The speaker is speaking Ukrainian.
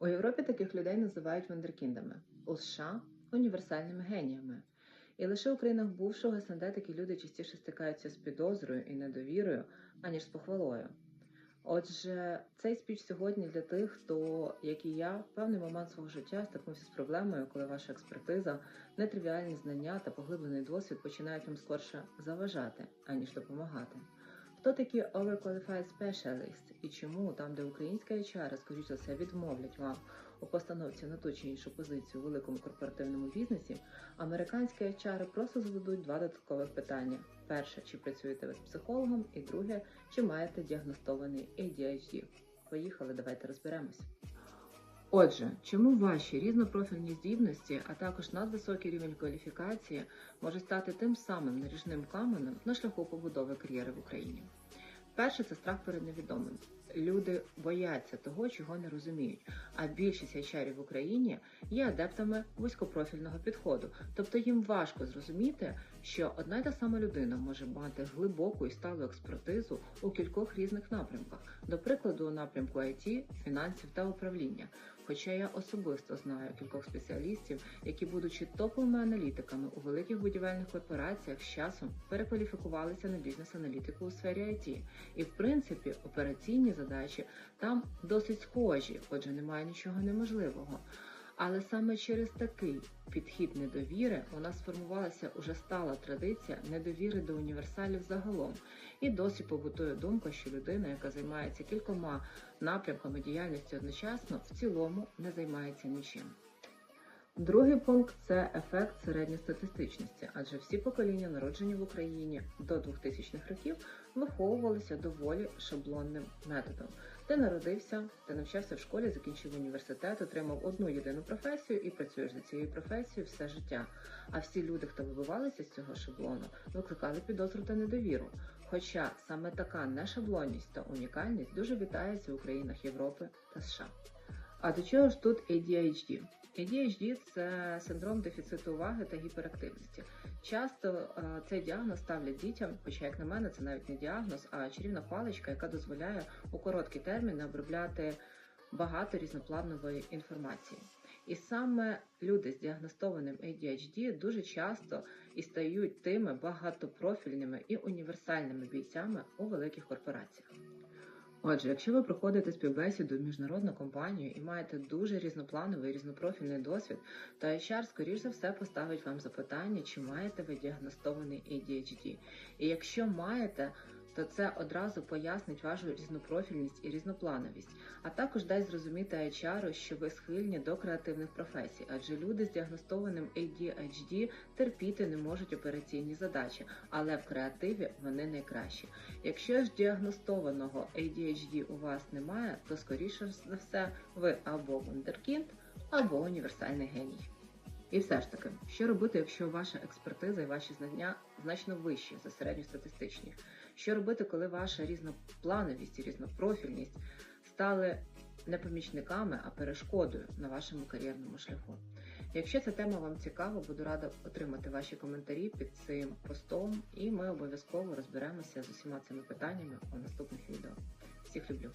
У Європі таких людей називають вундеркіндами, у США універсальними геніями. І лише у країнах бувшого СНД такі люди частіше стикаються з підозрою і недовірою, аніж з похвалою. Отже, цей спіч сьогодні для тих, хто, як і я, певний момент свого життя стикнувся з проблемою, коли ваша експертиза, нетривіальні знання та поглиблений досвід починають вам скорше заважати, аніж допомагати. Хто такі overqualified specialist і чому там, де українська HR, скоріш за все, відмовлять вам у постановці на ту чи іншу позицію у великому корпоративному бізнесі, американські HR просто зададуть два додаткових питання: перше, чи працюєте ви з психологом, і друге, чи маєте діагностований ADHD. Поїхали, давайте розберемось. Отже, чому ваші різнопрофільні здібності, а також надвисокий рівень кваліфікації може стати тим самим наріжним каменем на шляху побудови кар'єри в Україні? Перше це страх перед невідомим. Люди бояться того, чого не розуміють. А більшість HR в Україні є адептами вузькопрофільного підходу, тобто їм важко зрозуміти, що одна й та сама людина може мати глибоку і сталу експертизу у кількох різних напрямках, до прикладу, у напрямку IT, фінансів та управління. Хоча я особисто знаю кількох спеціалістів, які, будучи топовими аналітиками у великих будівельних корпораціях, з часом перекваліфікувалися на бізнес-аналітику у сфері IT. І в принципі операційні задачі там досить схожі, отже, немає нічого неможливого. Але саме через такий підхід недовіри у нас сформувалася уже стала традиція недовіри до універсалів загалом. І досі побутує думка, що людина, яка займається кількома напрямками діяльності одночасно, в цілому не займається нічим. Другий пункт це ефект середньостатистичності, адже всі покоління, народжені в Україні до 2000-х років, виховувалися доволі шаблонним методом. Ти народився, ти навчався в школі, закінчив університет, отримав одну єдину професію і працюєш за цією професією все життя. А всі люди, хто вибивалися з цього шаблону, викликали підозру та недовіру. Хоча саме така нешаблонність та унікальність дуже вітається в країнах Європи та США. А до чого ж тут ADHD? ADHD – це синдром дефіциту уваги та гіперактивності. Часто е, цей діагноз ставлять дітям, хоча, як на мене, це навіть не діагноз, а чарівна паличка, яка дозволяє у короткі терміни обробляти багато різнопланової інформації. І саме люди з діагностованим ADHD дуже часто і стають тими багатопрофільними і універсальними бійцями у великих корпораціях. Отже, якщо ви проходите співбесіду в міжнародну компанію і маєте дуже різноплановий різнопрофільний досвід, то HR, скоріш за все, поставить вам запитання, чи маєте ви діагностований ADHD. І якщо маєте, то це одразу пояснить вашу різнопрофільність і різноплановість, а також дасть зрозуміти HR, що ви схильні до креативних професій, адже люди з діагностованим ADHD терпіти не можуть операційні задачі, але в креативі вони найкращі. Якщо ж діагностованого ADHD у вас немає, то скоріше за все ви або вундеркінд, або універсальний геній. І все ж таки, що робити, якщо ваша експертиза і ваші знання значно вищі за середньостатистичні? Що робити, коли ваша різноплановість і різнопрофільність стали не помічниками, а перешкодою на вашому кар'єрному шляху? Якщо ця тема вам цікава, буду рада отримати ваші коментарі під цим постом, і ми обов'язково розберемося з усіма цими питаннями у наступних відео. Всіх люблю!